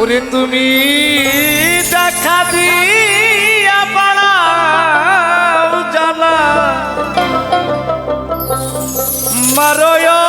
ওরে তুমি দেখা দিয়া পাড়া জানা মারয়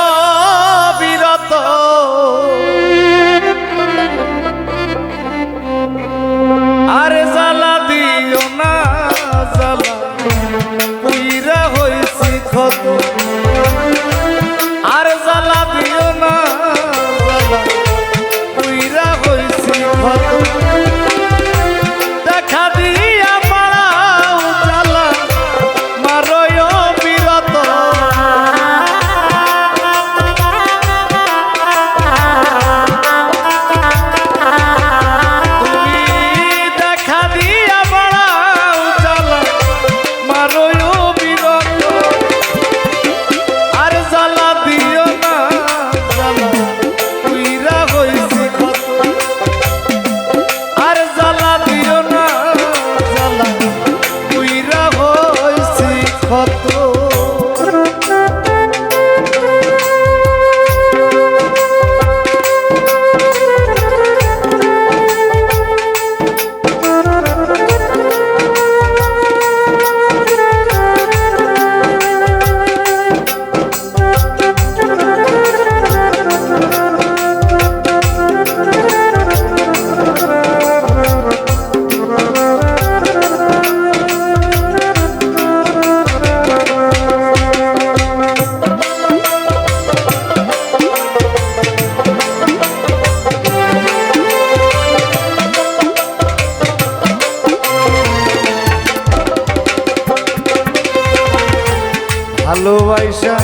ভালোবাসা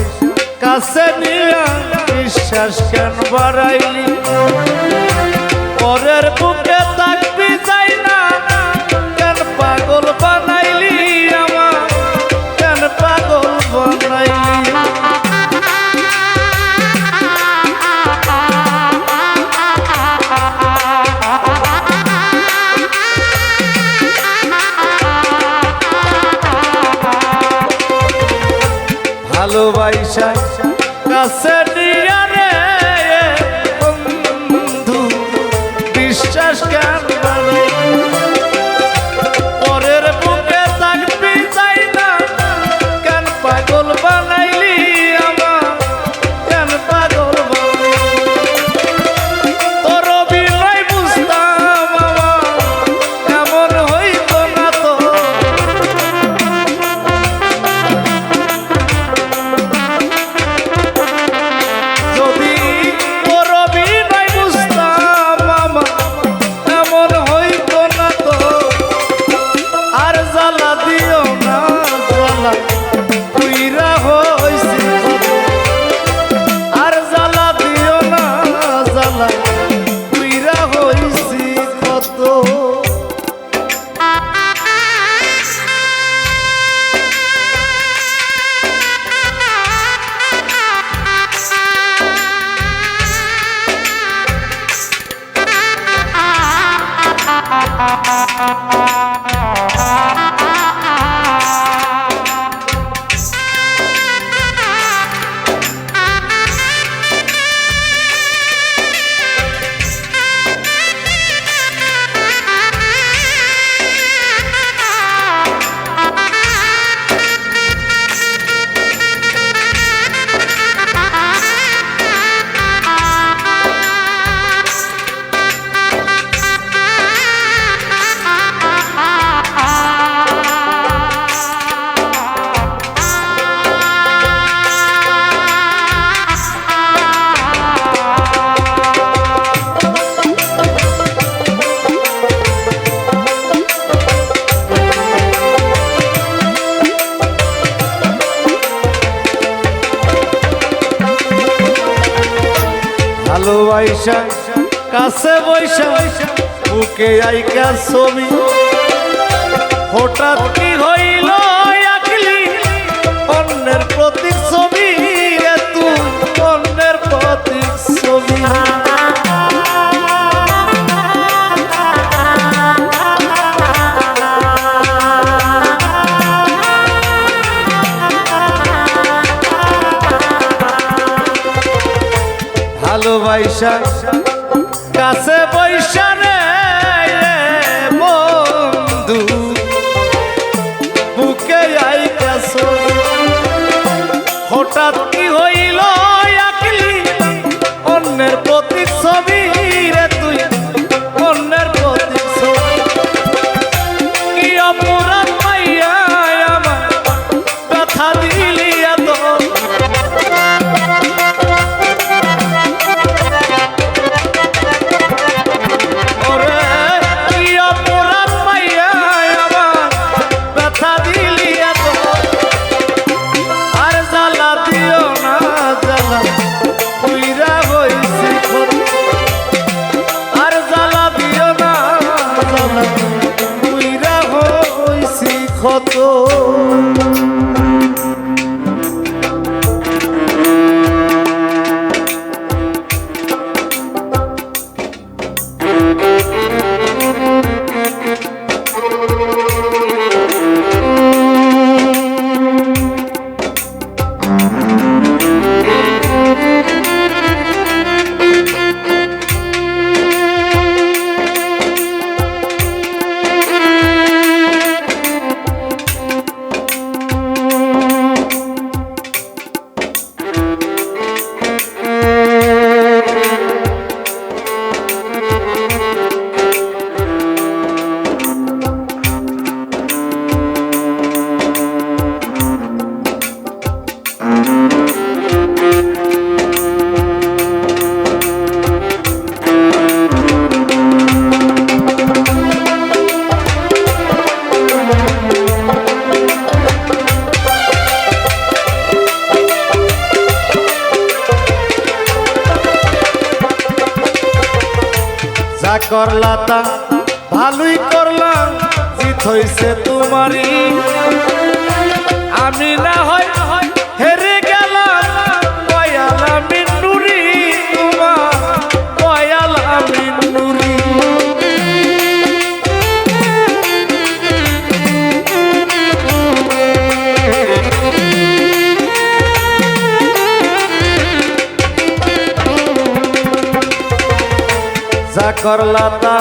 কাছে নিয়ে বিশ্বাস কেন বাড়াইলি? জানবারে বৈশা কাছে বৈশা বুকে আইকা ছবি। হঠাৎ কি হইল অন্যের প্রতি ছবি বৈশাখ কাছে পয়সা রে বন্ধু। বুকে আয় করলা তা ভালোই করলাম জিত হয়েছে তোমারই। আমি না যা করলা তা